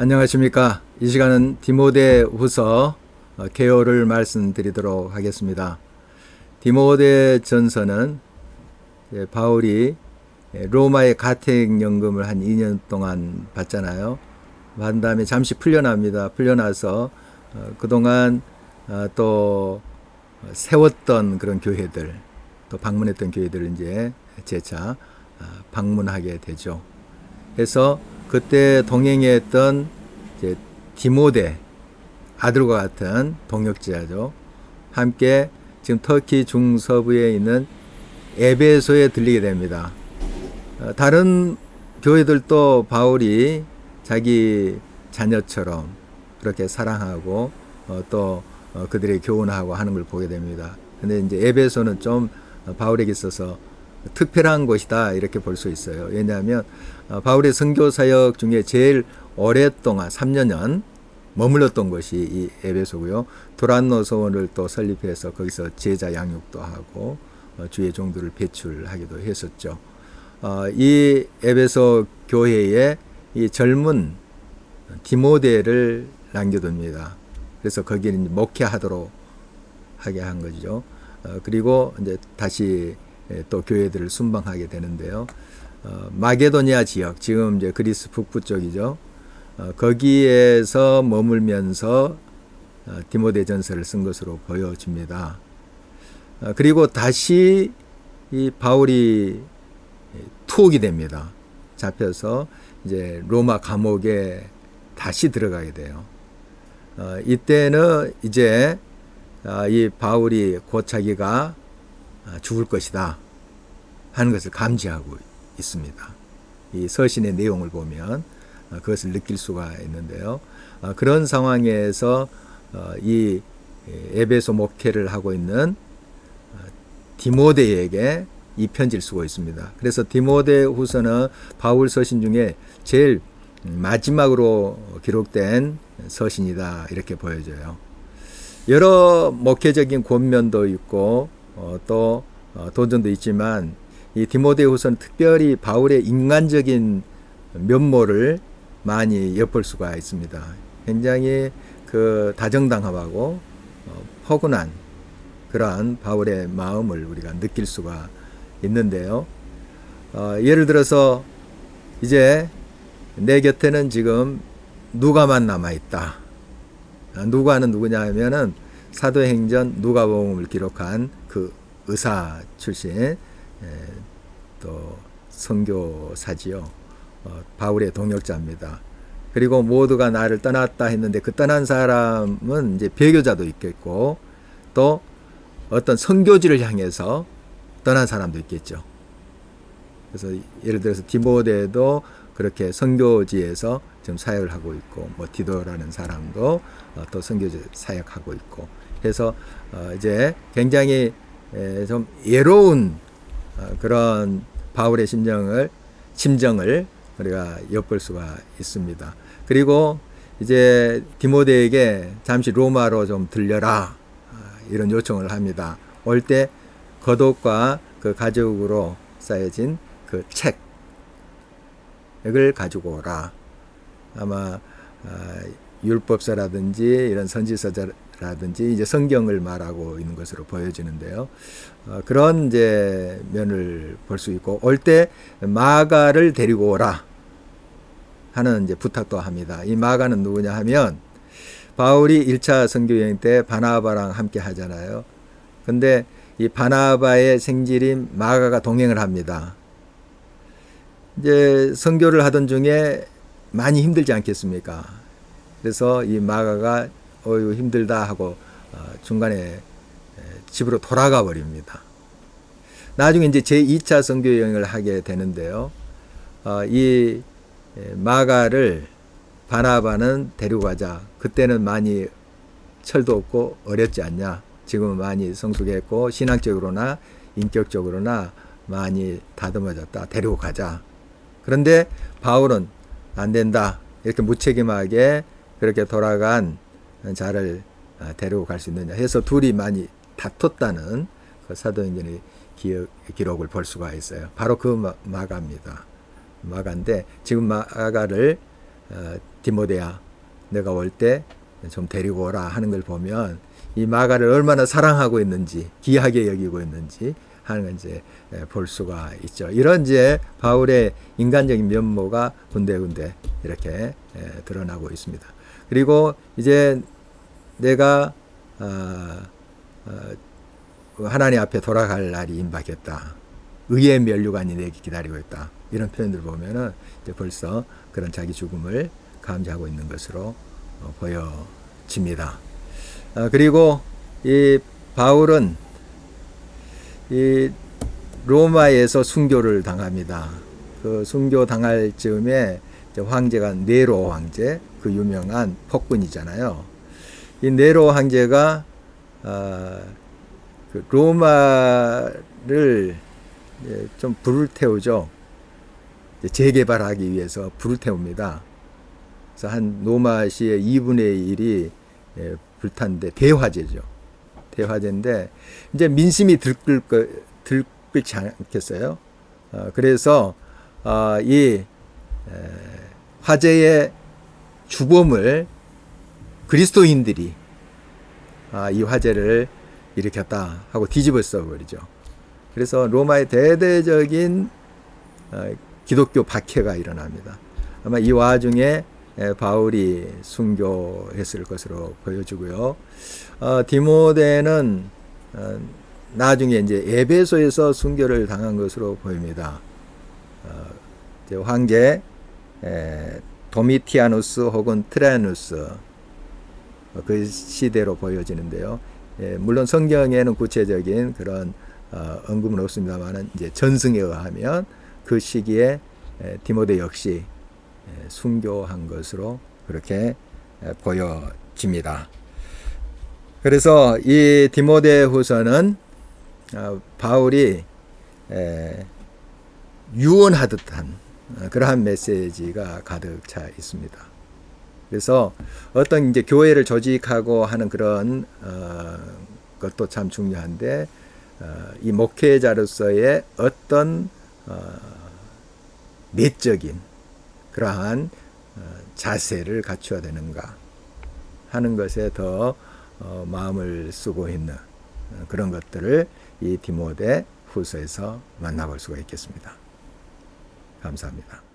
안녕하십니까. 이 시간은 디모데 후서 어, 개요를 말씀드리도록 하겠습니다. 디모데 전서는 예, 바울이 예, 로마의 가택연금을 한 2년 동안 받잖아요. 받은 다음에 잠시 풀려납니다. 풀려나서 어, 그동안 어, 또 세웠던 그런 교회들, 또 방문했던 교회들을 이제 재차 방문하게 되죠. 해서 그때 동행했던 이제 디모데 아들과 같은 동역자죠. 함께 지금 터키 중서부에 있는 에베소에 들리게 됩니다. 어, 다른 교회들도 바울이 자기 자녀처럼 그렇게 사랑하고 어, 또 어, 그들의 교훈하고 하는 걸 보게 됩니다. 근데 이제 에베소는 좀 바울에게 있어서 특별한 곳이다 이렇게 볼 수 있어요. 왜냐하면 어, 바울의 선교 사역 중에 제일 오랫동안 3년연 머물렀던 곳이 이 에베소고요. 도란노 서원을 또 설립해서 거기서 제자 양육도 하고 어, 주의 종들을 배출하기도 했었죠. 어, 이 에베소 교회에 이 젊은 디모데를 남겨둡니다. 그래서 거기는 목회하도록 하게 한 거죠. 그리고 이제 다시 예, 또 교회들을 순방하게 되는데요. 어, 마게도니아 지역, 지금 이제 그리스 북부 쪽이죠. 어, 거기에서 머물면서 어, 디모데 전서를 쓴 것으로 보여집니다. 어, 그리고 다시 이 바울이 투옥이 됩니다. 잡혀서 이제 로마 감옥에 다시 들어가게 돼요. 어, 이때는 이제 아, 이 바울이 곧 자기가 아, 죽을 것이다 하는 것을 감지하고 있습니다. 이 서신의 내용을 보면 아, 그것을 느낄 수가 있는데요. 아, 그런 상황에서 어, 이 에베소 목회를 하고 있는 디모데에게 이 편지를 쓰고 있습니다. 그래서 디모데 후서는 바울 서신 중에 제일 마지막으로 기록된 서신이다 이렇게 보여져요. 여러 목회적인 권면도 있고 어, 또 어, 도전도 있지만 이 디모데후서는 특별히 바울의 인간적인 면모를 많이 엿볼 수가 있습니다. 굉장히 그 다정당함하고 어, 포근한 그러한 바울의 마음을 우리가 느낄 수가 있는데요. 어, 예를 들어서 이제 내 곁에는 지금 누가만 남아 있다. 아, 누가는 누구냐 하면은 사도행전 누가복음을 기록한 그 의사 출신 에, 또 선교사지요. 어, 바울의 동역자입니다. 그리고 모두가 나를 떠났다 했는데 그 떠난 사람은 이제 배교자도 있겠고 또 어떤 선교지를 향해서 떠난 사람도 있겠죠. 그래서 예를 들어서 디모데도 그렇게 선교지에서 지금 사역을 하고 있고 뭐 디도라는 사람도 어, 또 선교지 사역하고 있고 그래서 어, 이제 굉장히 좀 예로운 어, 그런 바울의 심정을 심정을 우리가 엿볼 수가 있습니다. 그리고 이제 디모데에게 잠시 로마로 좀 들려라 이런 요청을 합니다. 올때 겉옷과 그 가죽으로 쌓여진 그 책을 가지고 오라. 아마 아, 율법서라든지 이런 선지서 라든지 이제 성경을 말하고 있는 것으로 보여지는데요. 어, 그런 이제 면을 볼 수 있고 올 때 마가를 데리고 오라 하는 이제 부탁도 합니다. 이 마가는 누구냐 하면 바울이 1차 선교 여행 때 바나바랑 함께 하잖아요. 근데 이 바나바의 생질인 마가가 동행을 합니다. 이제 선교를 하던 중에 많이 힘들지 않겠습니까? 그래서 이 마가가 어유 힘들다 하고 어, 중간에 집으로 돌아가 버립니다. 나중에 이제 제 2차 선교 여행을 하게 되는데요. 어, 이 마가를 바나바는 데려가자. 그때는 많이 철도 없고 어렸지 않냐. 지금은 많이 성숙했고 신앙적으로나 인격적으로나 많이 다듬어졌다. 데리고 가자. 그런데 바울은 안 된다. 이렇게 무책임하게 그렇게 돌아간 자를 아, 데리고 갈 수 있느냐 해서 둘이 많이 다퉜다는 그 사도행전의 기록을 볼 수가 있어요. 바로 그 마가입니다. 마가인데 지금 마가를 어, 디모데야 내가 올 때 좀 데리고 오라 하는 걸 보면 이 마가를 얼마나 사랑하고 있는지 귀하게 여기고 있는지 하는 걸 이제 예, 볼 수가 있죠. 이런 이제 바울의 인간적인 면모가 군데군데 이렇게 예, 드러나고 있습니다. 그리고 이제 내가 아, 어, 하나님 앞에 돌아갈 날이 임박했다. 의의 면류관이 내게 기다리고 있다. 이런 표현들 보면은 이제 벌써 그런 자기 죽음을 감지하고 있는 것으로 어, 보여집니다. 아, 그리고 이 바울은 이 로마에서 순교를 당합니다. 그 순교 당할 즈음에 황제가 네로 황제, 그 유명한 폭군이잖아요. 이 네로 황제가 아, 그 로마를 좀 불을 태우죠. 재개발하기 위해서 불을 태웁니다. 그래서 한 로마시의 2분의 1이 예, 불탄데 대화제죠. 대화제인데 이제 민심이 들끓 거, 들끓지 않겠어요. 어, 그래서 어, 이 에, 화제의 주범을 그리스도인들이 아, 이 화제를 일으켰다 하고 뒤집어 써버리죠. 그래서 로마의 대대적인 어, 기독교 박해가 일어납니다. 아마 이 와중에 에, 바울이 순교했을 것으로 보여지고요. 어, 디모데는 어, 나중에 이제 에베소에서 순교를 당한 것으로 보입니다. 어, 황제 에, 도미티아누스 혹은 트라누스 어, 그 시대로 보여지는데요. 예, 물론 성경에는 구체적인 그런 어, 언급은 없습니다만은 이제 전승에 의하면 그 시기에 에, 디모데 역시 에, 순교한 것으로 그렇게 에, 보여집니다. 그래서 이 디모데후서는 어, 바울이 에, 유언하듯한 어, 그러한 메시지가 가득 차 있습니다. 그래서 어떤 이제 교회를 조직하고 하는 그런 어, 것도 참 중요한데 어, 이 목회자로서의 어떤 어, 내적인 그러한 어, 자세를 갖춰야 되는가 하는 것에 더 어, 마음을 쓰고 있는 어, 그런 것들을 이 디모데 후서에서 만나볼 수가 있겠습니다. 감사합니다.